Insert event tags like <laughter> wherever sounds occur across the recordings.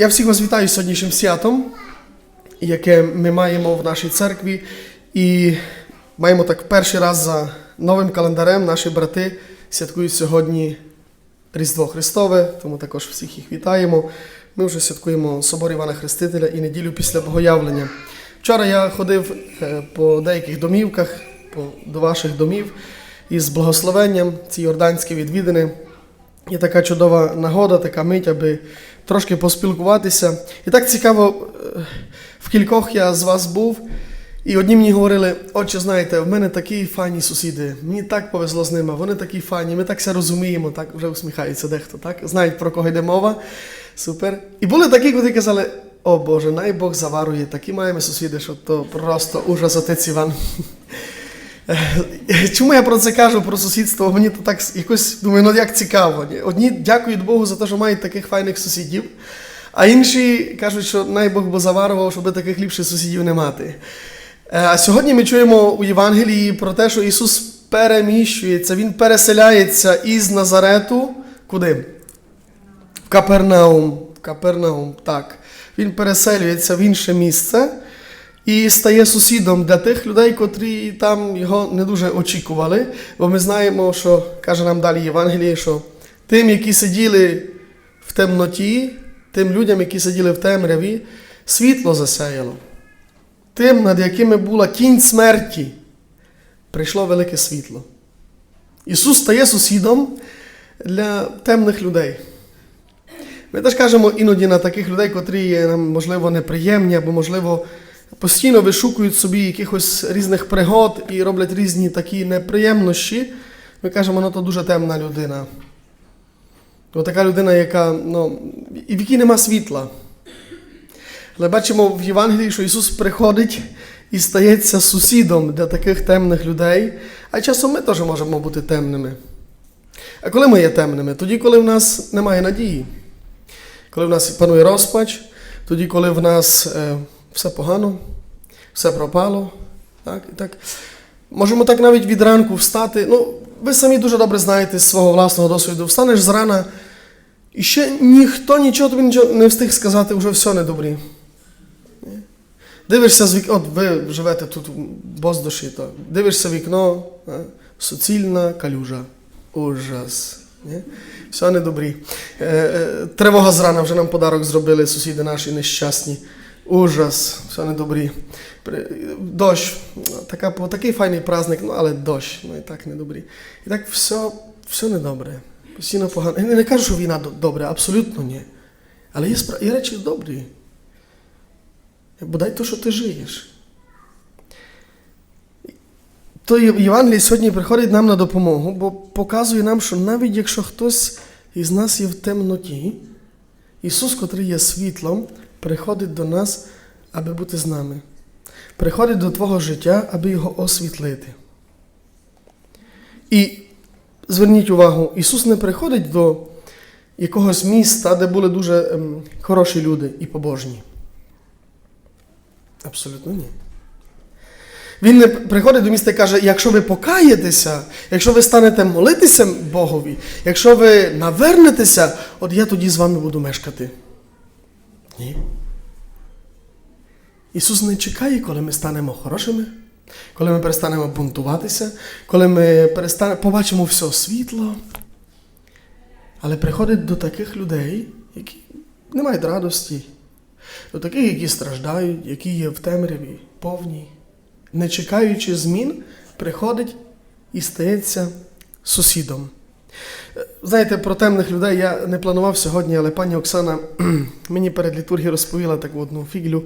Я всіх вас вітаю сьогоднішнім святом, яке ми маємо в нашій церкві. І маємо так перший раз за новим календарем наші брати святкують сьогодні Різдво Христове, тому також всіх їх вітаємо. Ми вже святкуємо Собор Івана Хрестителя і неділю після Богоявлення. Вчора я ходив е, по деяких домівках, до ваших домів із благословенням ці йорданські відвідини. Є така чудова нагода, така мить, аби трошки поспілкуватися. І так цікаво, е, в кількох я з вас був, і одні мені говорили, отче, знаєте, в мене такі файні сусіди, мені так повезло з ними, вони такі файні, ми так все розуміємо, так вже усміхається дехто, так? Знають, про кого йде мова. Супер. І були такі, котрі казали, о Боже, най Бог заварує, такі маємо сусіди, що то просто ужас отець Іван. Е, Чому я про це кажу, про сусідство? Мені то так якось думаю, ну як цікаво. Одні дякують Богу за те, що мають таких файних сусідів, а інші кажуть, що най Бог бо заварував, щоб таких ліпших сусідів не мати. Е, А сьогодні ми чуємо у Євангелії про те, що Ісус переміщується, Він переселяється із Назарету куди? В Капернаум. Капернаум, так. Він переселюється в інше місце і стає сусідом для тих людей, котрі там його не дуже очікували. Бо ми знаємо, що каже нам далі Євангеліє, що тим, які сиділи в темноті, тим людям, які сиділи в темряві, світло засяяло. Тим, над якими була тінь смерті, прийшло велике світло. Ісус стає сусідом для темних людей. Ми теж кажемо іноді на таких людей, котрі є нам, можливо, неприємні, або, можливо, постійно вишукують собі якихось різних пригод і роблять різні такі неприємності. Ми кажемо, ну то дуже темна людина. То така людина, яка, ну, і в якій нема світла. Але бачимо в Євангелії, що Ісус приходить і стається сусідом для таких темних людей, а часом ми теж можемо бути темними. А коли ми є темними? Тоді, коли в нас немає надії, коли в нас панує розпач, тоді, коли в нас е, все погано, все пропало. Так, так. Можемо так навіть від ранку встати. Ну, ви самі дуже добре знаєте з свого власного досвіду. Встанеш зрана, і ще ніхто нічого тобі нічого не встиг сказати, вже все недобрі. Дивишся з вікна, от ви живете тут Боздоші, то дивишся вікно, а, суцільна калюжа. Ужас. Ні? Все недобрі. Е, е, тривога зрана вже нам подарок зробили сусіди наші нещасні. Ужас, все недобрі. При- Дощ. Така, такий файний праздник, ну але дощ, ну і так недобрі. І так все, все недобре. Постійно погано. Я не кажу, що війна до- добре, абсолютно ні. Але є, спра- є речі добрі. Бодай то, що ти жиєш. То Є- Євангеліє сьогодні приходить нам на допомогу, бо показує нам, що навіть якщо хтось із нас є в темноті, Ісус, котрий є світлом, приходить до нас, аби бути з нами. Приходить до твого життя, аби його освітлити. І зверніть увагу, Ісус не приходить до якогось міста, де були дуже ем, хороші люди і побожні. Абсолютно ні. Він не приходить до міста і каже: якщо ви покаєтеся, якщо ви станете молитися Богові, якщо ви навернетеся, от я тоді з вами буду мешкати. Ні. Ісус не чекає, коли ми станемо хорошими, коли ми перестанемо бунтуватися, коли ми перестанемо, побачимо все світло. Але приходить до таких людей, які не мають радості, до таких, які страждають, які є в темряві, повній, не чекаючи змін, приходить і стається сусідом. Знаєте, про темних людей я не планував сьогодні, але пані Оксана <clears throat> мені перед літургією розповіла таку одну фіглю,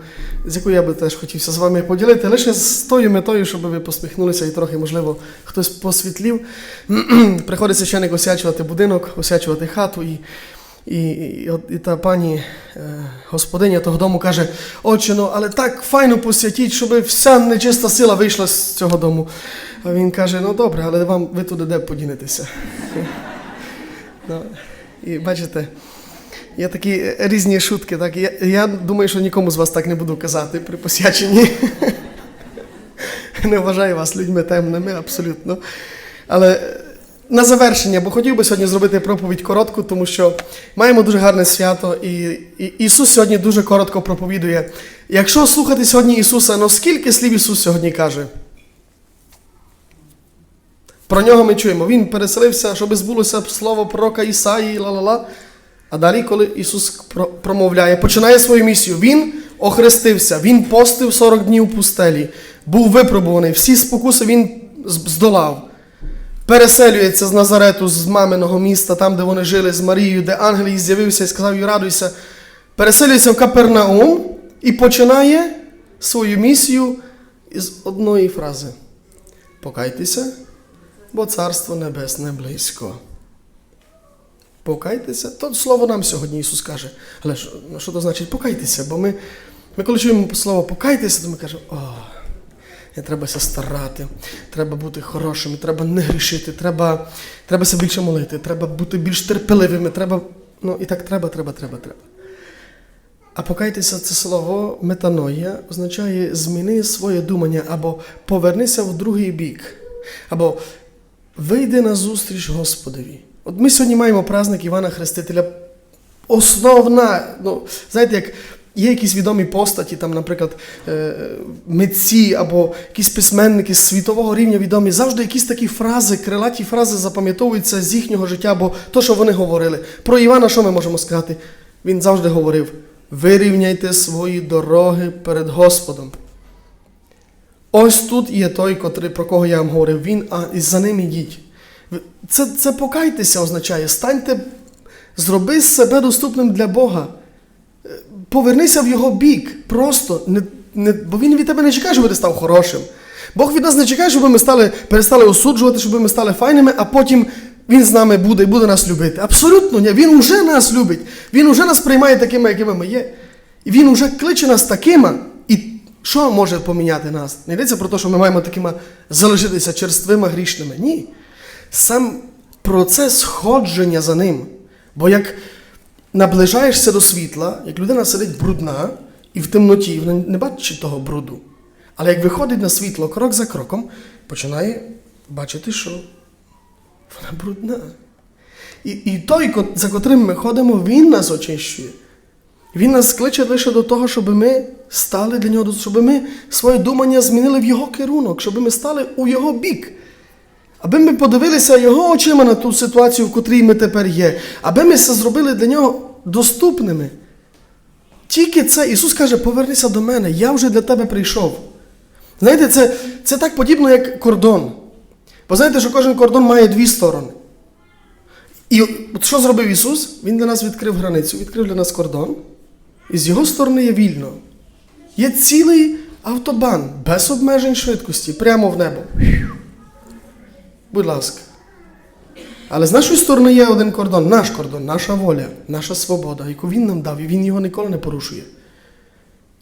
з якою я би теж хотівся з вами поділити, лише з тою метою, щоб ви посміхнулися і трохи, можливо, хтось посвітлів. <clears throat> Приходить священик осячувати будинок, осячувати хату і. І, і, і та пані е, господиня того дому каже: Отче, ну, але так файно посвятіть, щоб вся нечиста сила вийшла з цього дому. А він каже: ну добре, але вам ви туди де подінетеся. Ну, і бачите, є такі різні шутки. Так? Я, я думаю, що нікому з вас так не буду казати при посвяченні. не вважаю вас людьми темними, абсолютно. Але на завершення, бо хотів би сьогодні зробити проповідь коротку, тому що маємо дуже гарне свято, і, і Ісус сьогодні дуже коротко проповідує. Якщо слухати сьогодні Ісуса, ну скільки слів Ісус сьогодні каже? Про нього ми чуємо. Він переселився, щоб збулося слово пророка Ісаї, ла-ла-ла. А далі, коли Ісус промовляє, починає свою місію. Він охрестився, Він постив 40 днів у пустелі, був випробуваний, всі спокуси Він здолав. Переселюється з Назарету, з маминого міста, там, де вони жили, з Марією, де ангел їй з'явився і сказав їй радуйся. Переселюється в Капернаум і починає свою місію із одної фрази: Покайтеся, бо Царство Небесне близько. Покайтеся. То слово нам сьогодні Ісус каже. Але що, ну, що то значить покайтеся? Бо ми, ми коли чуємо слово покайтеся, то ми кажемо, о, не треба ся старати, треба бути хорошими, треба не грішити, треба, треба себе більше молити, треба бути більш терпеливими, треба. Ну і так треба, треба, треба, треба. А покайтеся це слово метаноя означає зміни своє думання або повернися в другий бік, або вийди на зустріч Господові. От ми сьогодні маємо праздник Івана Хрестителя. Основна, ну, знаєте, як є якісь відомі постаті, там, наприклад, е, митці або якісь письменники з світового рівня відомі, завжди якісь такі фрази, крилаті фрази запам'ятовуються з їхнього життя, або то, що вони говорили. Про Івана що ми можемо сказати? Він завжди говорив: вирівняйте свої дороги перед Господом. Ось тут є той, котрий, про кого я вам говорив, він, а і за ним ідіть. Це, це покайтеся означає. Станьте, зроби себе доступним для Бога. Е, Повернися в його бік. Просто, не, не, бо він від тебе не чекає, щоб ти став хорошим. Бог від нас не чекає, щоб ми стали, перестали осуджувати, щоб ми стали файними, а потім він з нами буде і буде нас любити. Абсолютно ні. Він уже нас любить. Він уже нас приймає такими, якими ми є. І він уже кличе нас такими. Що може поміняти нас? Не йдеться про те, що ми маємо такими залишитися черствими грішними. Ні. Сам процес ходження за ним. Бо як наближаєшся до світла, як людина сидить брудна і в темноті, вона не бачить того бруду. Але як виходить на світло крок за кроком, починає бачити, що вона брудна. І, і той, за котрим ми ходимо, він нас очищує. Він нас кличе лише до того, щоб ми стали для нього, щоб ми своє думання змінили в його керунок, щоб ми стали у його бік. Аби ми подивилися його очима на ту ситуацію, в котрій ми тепер є, аби ми це зробили для нього доступними. Тільки це Ісус каже, повернися до мене, я вже для тебе прийшов. Знаєте, це, це так подібно, як кордон. Бо знаєте, що кожен кордон має дві сторони. І от що зробив Ісус? Він для нас відкрив границю, відкрив для нас кордон. І з його сторони є вільно. Є цілий автобан без обмежень швидкості, прямо в небо. Будь ласка. Але з нашої сторони є один кордон, наш кордон, наша воля, наша свобода, яку він нам дав, і він його ніколи не порушує.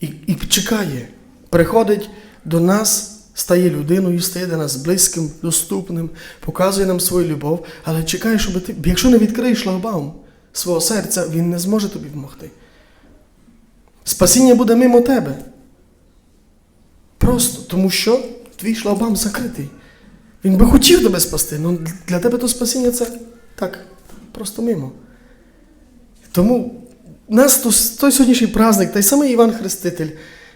І, і чекає, приходить до нас, стає людиною, стає для нас близьким, доступним, показує нам свою любов, але чекає, щоб ти, якщо не відкриєш шлагбаум свого серця, він не зможе тобі допомогти. Спасіння буде мимо тебе. Просто тому що твій шлагбаум закритий. Він би хотів тебе спасти, але для тебе то спасіння це так, просто мимо. Тому нас то, той сьогоднішній праздник, той самий Іван Хреститель,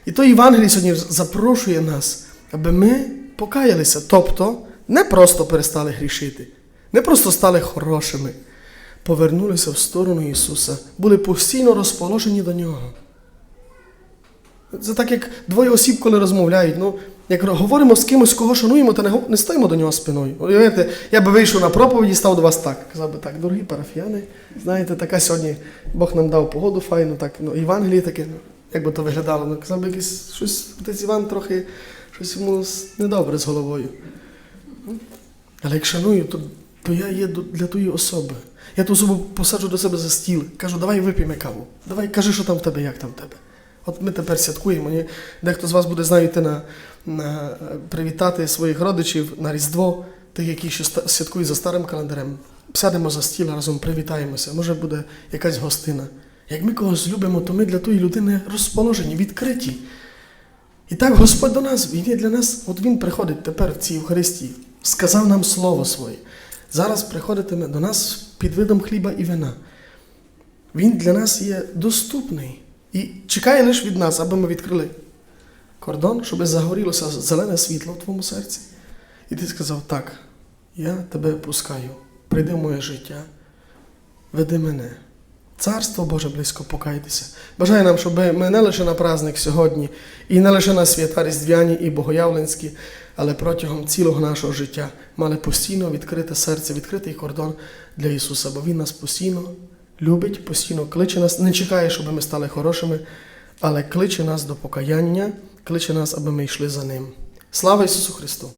і той Євангелій сьогодні запрошує нас, аби ми покаялися. Тобто не просто перестали грішити, не просто стали хорошими, повернулися в сторону Ісуса, були постійно розположені до Нього. Це так, як двоє осіб, коли розмовляють. Ну, як говоримо з кимось, кого шануємо, та не, не стоїмо до нього спиною. Уявляєте, я би вийшов на проповідь і став до вас так. Казав би так, дорогі парафіяни, знаєте, така сьогодні Бог нам дав погоду файну, так, ну, Євангеліє таке, ну, як би то виглядало. Ну, казав би якийсь щось, отець Іван трохи щось йому недобре з головою. Але як шаную, то, то я є для тої особи. Я ту особу посаджу до себе за стіл, кажу, давай вип'ємо каву. Давай кажи, що там в тебе, як там в тебе. От ми тепер святкуємо. Ні? Дехто з вас буде знаю, йти на, на привітати своїх родичів на Різдво, тих, які ще святкують за старим календарем. Сядемо за стіл разом, привітаємося. Може буде якась гостина. Як ми когось любимо, то ми для тої людини розположені, відкриті. І так Господь до нас, Він є для нас, от Він приходить тепер в цій Євхаристії, сказав нам Слово своє, зараз приходитиме до нас під видом хліба і вина. Він для нас є доступний і чекає лише від нас, аби ми відкрили кордон, щоб загорілося зелене світло в твоєму серці. І ти сказав: так, я тебе пускаю, прийди в моє життя, веди мене. Царство Боже близько покайтеся. Бажаю нам, щоб ми не лише на праздник сьогодні, і не лише на свята Різдвяні і Богоявленські, але протягом цілого нашого життя мали постійно відкрите серце, відкритий кордон для Ісуса, бо Він нас постійно любить, постійно кличе нас, не чекає, щоб ми стали хорошими, але кличе нас до покаяння, кличе нас, аби ми йшли за Ним. Слава Ісусу Христу!